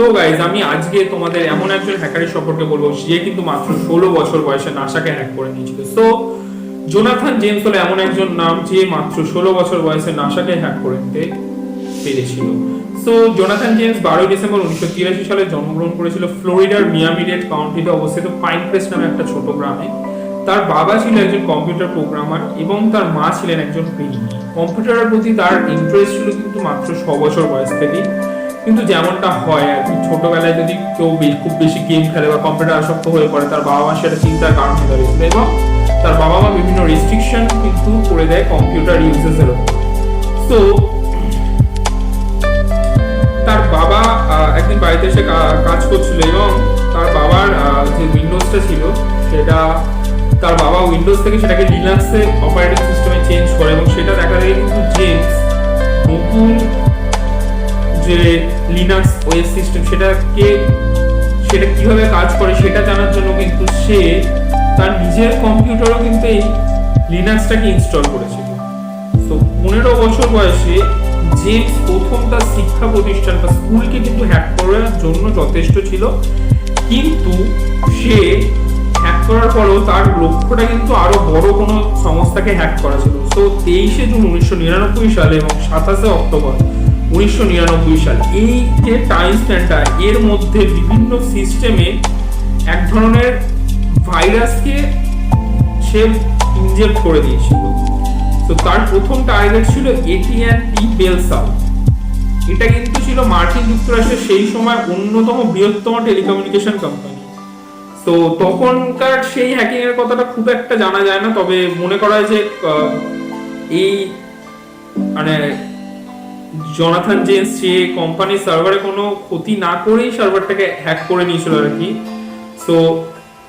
তো গাইজ আমি আজকে তোমাদের এমন একজন হ্যাকারের সম্পর্কে বলব, যে কিন্তু মাত্র ষোলো বছর বয়সে নাসাকে হ্যাক করে নিয়েছিল। তো জোনাথন জেমস হলো এমন একজন নাম, যে মাত্র ষোলো বছর বয়সে নাসাকে হ্যাক করে নিতে পেরেছিল। সো জোনাথন জেমস বারোই ডিসেম্বর উনিশশো তিরাশি সালে জন্মগ্রহণ করেছিল ফ্লোরিডার মিয়ামিডেড কাউন্টিতে অবস্থিত পাইন ক্রেস্ট নামে একটা ছোট গ্রামে। তার বাবা ছিল একজন কম্পিউটার প্রোগ্রামার এবং তার মা ছিলেন একজন কম্পিউটারের প্রতি তার ইন্টারেস্ট ছিল কিন্তু মাত্র ছ বছর বয়স থেকেই। কিন্তু যেমনটা হয় আর কি, ছোটবেলায় যদি কেউ খুব বেশি গেম খেলে বা কম্পিউটার আসক্ত হয়ে পড়ে, তার বাবা মা সেটা চিন্তার কারণ হয়ে দাঁড়িয়েছিল এবং তার বাবা মা বিভিন্ন রেস্ট্রিকশন কিন্তু করে দেয় কম্পিউটার ইউজেসের ওপর। তো তার বাবা একদিন বাড়িতে এসে কাজ করছিল এবং তার বাবার যে উইন্ডোজটা ছিল, সেটা তার বাবা উইন্ডোজ থেকে সেটাকে লিনাক্সে অপারেটিং সিস্টেমে চেঞ্জ করে এবং সেটা দেখা যায় কিন্তু জেমস নতুন যে লিনাক্স ওয়েস সিস্টেম সেটাকে সেটা কীভাবে কাজ করে সেটা জানার জন্য কিন্তু সে তার নিজের কম্পিউটারও কিন্তু এই লিনাক্সটাকে ইনস্টল করেছিল তো পনেরো বছর বয়সে জেমস প্রথম তার শিক্ষা প্রতিষ্ঠান বা স্কুলকে কিন্তু হ্যাক করার জন্য যথেষ্ট ছিল, কিন্তু সে হ্যাক করার পরেও তার লক্ষ্যটা কিন্তু আরও বড় কোনো সংস্থাকে হ্যাক করা ছিল। তো তেইশে জুন উনিশশো নিরানব্বই সালে এবং সাতাশে অক্টোবর উনিশশো নিরানব্বই সাল। এই যে টাইম স্প্যানটা এর মধ্যে বিভিন্ন সিস্টেমে এক ধরনের ভাইরাসকে সে ইনজেক্ট করে দিয়েছিল। তো তার প্রথম টার্গেট ছিল এটিএনটি বেলসাল এটা কিন্তু ছিল মার্কিন যুক্তরাষ্ট্রের সেই সময় অন্যতম বৃহত্তম টেলিকমিউনিকেশন কোম্পানি তো তখনকার সেই হ্যাকিং এর কথাটা খুব একটা জানা যায় না, তবে মনে করা হয় যে এই মানে জনাথন জেমস যে কোম্পানির সার্ভারে কোনো ক্ষতি না করেই সার্ভারটাকে হ্যাক করে নিয়েছিল আর কি। সো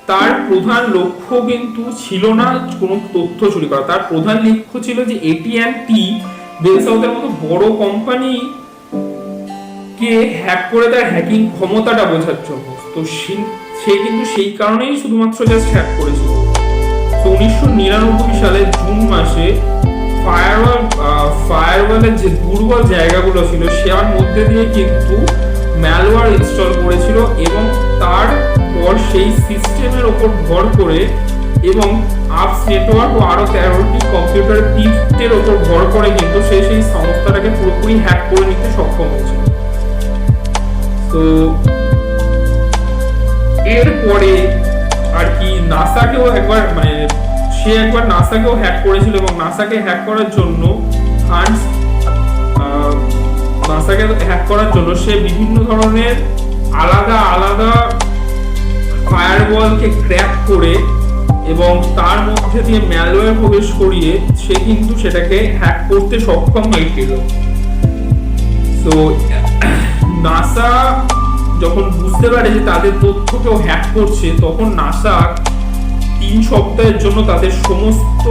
তার প্রধান লক্ষ্য কিন্তু ছিল না কোনো তথ্য চুরি করা। তার প্রধান লক্ষ্য ছিল যে এটিএনটি বেলসাউথের মতো বড় কোম্পানি কে হ্যাক করে তার হ্যাকিং ক্ষমতাটা বোঝার জন্য। তো সে- সে কিন্তু সেই কারণেই শুধুমাত্র জাস্ট হ্যাক করেছিল। তো উনিশশো নিরানব্বই সালে জুন মাসে ফায়ারওয়াল ফায়ারওয়ালের যে দুর্বল জায়গাগুলো ছিল সেটার মধ্যে দিয়ে কিন্তু ম্যালওয়্যার ইনস্টল করেছিল এবং তারপর সেই সিস্টেমের ওপর ভর করে এবং আপস নেটওয়ার্ক ও আরও তেরোটি কম্পিউটার টিপটের ওপর ভর করে কিন্তু সে সেই সংস্থাটাকে পুরোপুরি হ্যাক করে নিতে সক্ষম হয়েছিল। তো এরপরে আর কি নাসাকেও একবার মানে সে একবার নাসাকেও হ্যাক করেছিল এবং নাসাকে হ্যাক করার জন্য হান্স নাসাকে হ্যাক করার জন্য সে বিভিন্ন ধরনের আলাদা আলাদা ফায়ারওয়ালকে ক্র্যাক করে এবং তার মধ্যে দিয়ে ম্যালওয়্যার প্রবেশ করিয়ে সে কিন্তু সেটাকে হ্যাক করতে সক্ষম হয়েছিল। তো নাসা যখন বুঝতে পারে যে তাদের তথ্য কেউ হ্যাক করছে, তখন নাসা তিন সপ্তাহের জন্য তাদের সমস্ত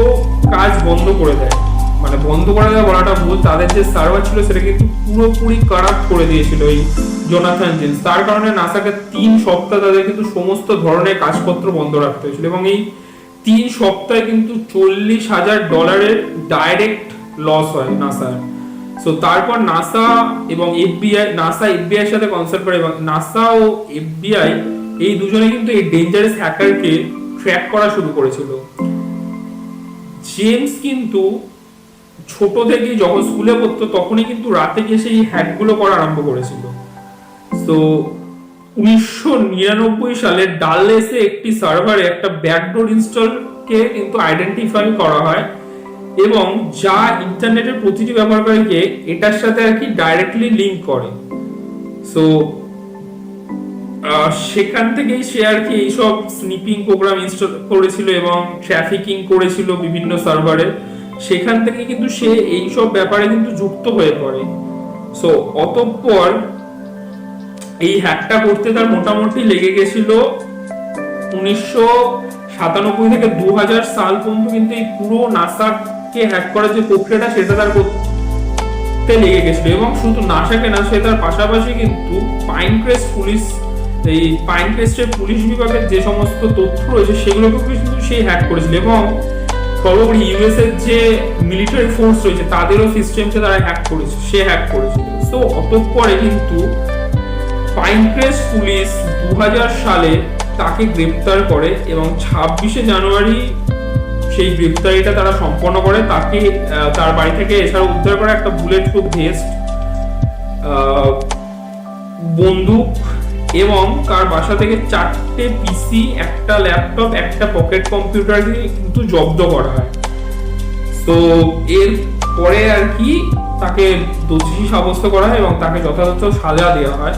কাজ বন্ধ করে দেয়। মানে বন্ধ করে দেওয়া বলাটা ভুল। তাদের যে সার্ভার ছিল, সেটা কিন্তু পুরোপুরি কারাপ্ট করে দিয়েছিল এই জোনাথন জেন্স তার কারণে নাসাকে তিন সপ্তাহ তাদের কিন্তু সমস্ত ধরনের কাজপত্র বন্ধ রাখতে হয়েছিল এবং এই তিন সপ্তাহে কিন্তু চল্লিশ হাজার ডলারের ডাইরেক্ট লস হয় নাসার। সো তারপর নাসা এবং এফবিআই, নাসা এফবিআই সাথে কনসাল্ট করে এবং নাসা ও এফবিআই এই দুজনে কিন্তু এই ডেঞ্জারাস হ্যাকারকে ট্র্যাক করা শুরু করেছিল। জেমস কিন্তু ছোট থেকেই যখন স্কুলে পড়তো, তখনই কিন্তু রাতে গিয়ে সেই হ্যাকগুলো করা আরম্ভ করেছিল। তো উনিশশো নিরানব্বই সালে ডাল্লেসে একটি সার্ভারে একটা ব্যাকডোর ইনস্টলকে কিন্তু আইডেন্টিফাই করা হয় এবং যা ইন্টারনেটের প্রতিটি ব্যবহারকারীকে এটার সাথে আর কি ডাইরেক্টলি লিঙ্ক করে। সো সেখান থেকেই সে আর কি এইসব স্নিপিং প্রোগ্রাম ইনস্টল করেছিল এবং ট্রাফিকিং করেছিল বিভিন্ন সার্ভারে সেখান থেকে কিন্তু সে এইসব ব্যাপারে কিন্তু যুক্ত হয়ে পড়ে। সো অতঃপর এই হ্যাকটা করতে তার মোটামুটি লেগে গেছিল উনিশশো সাতানব্বই থেকে দু হাজার সাল পর্যন্ত কিন্তু এই পুরো নাসাকে হ্যাক করার যে প্রক্রিয়াটা সেটা তার করতে লেগে গেছিল এবং শুধু নাসাকে না, সে তার পাশাপাশি কিন্তু পাইনক্রেস্ট পুলিশ এই পাইনক্রেস্টের পুলিশ বিভাগের যে সমস্ত তথ্য রয়েছে, সেগুলোকেও কিন্তু সে হ্যাক করেছিল এবং সর্বোপরি ইউএস এর যে মিলিটারি ফোর্স রয়েছে, তাদেরও সিস্টেমকে তারা হ্যাক করেছে, সে হ্যাক করেছিল। তো অতঃপরে কিন্তু পাইনক্রেস্ট পুলিশ দু সালে তাকে গ্রেপ্তার করে এবং ছাব্বিশে জানুয়ারি সেই গ্রেপ্তারিটা তারা সম্পন্ন করে। তাকে তার বাড়ি থেকে এছাড়া উদ্ধার করে একটা বুলেট প্রুফ ভেস্ট বন্দুক এবং কার বাসা থেকে চারটে পিসি একটা ল্যাপটপ একটা পকেট কম্পিউটার দিয়ে কিন্তু জব্দ করা হয়। তো এর পরে আর কি তাকে দোষী সাব্যস্ত করা হয় এবং তাকে যথাযথ সাজা দেওয়া হয়।